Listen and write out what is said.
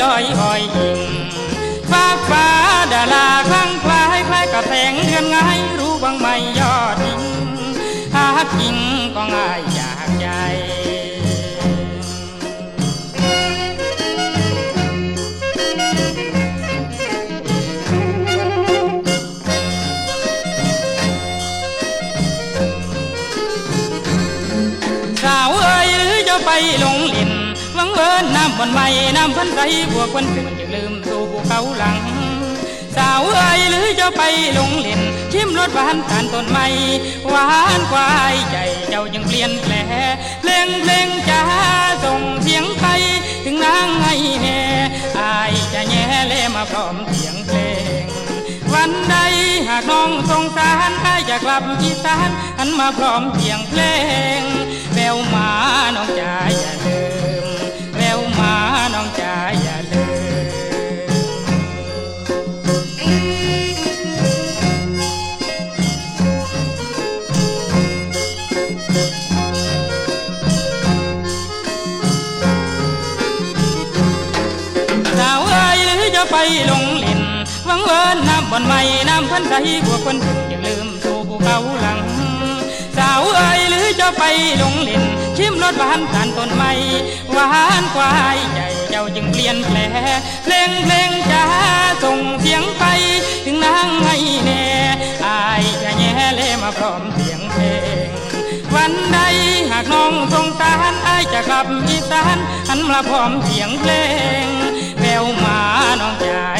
ลอยอ้อยยิงฟ้าฟ้าดาราคลั่งคล้ายคล้ายกับแสงเดือนง่ายรู้บ้างไม่ยอดยิงหากินก็ง่ายอยากใจสาวอ๋ยจะไปลงลิน เวินน้ำบนไม้น้ำพันใสบวกวันขึ้นอย่าลืมสู่ภูเขาหลัง สาวเอ้ยหรือจะไปลงเล่น ชิมรสหวานทานต้นไม้หวานกว่าไอ้ใจเจ้ายังเปลี่ยนแปลเพลงเพลงจ้าส่งเสียงไปถึงนางให้แน่อายจะแย่เล่มาพร้อมเสียงเพลง วันใดหากน้องสงสารอายจะกลับอีสานหันมาพร้อมเสียงเพลงแววมาน้องจ๋าอย่า ยหรือจะไปลงเล่นวังเวินน้ำบนไม้น้ำพันใสบัวคนถึงอย่าลืมสู่ภูเขาหลัง สาวเอ้ยหรือจะไปลงเล่น ชิมรสหวานทานต้นไม้หวานกวาไอ้ใจเจ้าจึงเปลี่ยนแปลเพลงเพลงจ้าส่งเสียงไป ถึงนางให้แน่อายจะแย่เล่มาพร้อมเสียงเพลง วันใดหากน้องสงสารอายจะกลับอีสานหันมาพร้อมเสียงเพลง ววมาน้องจ๋าอย่าลืม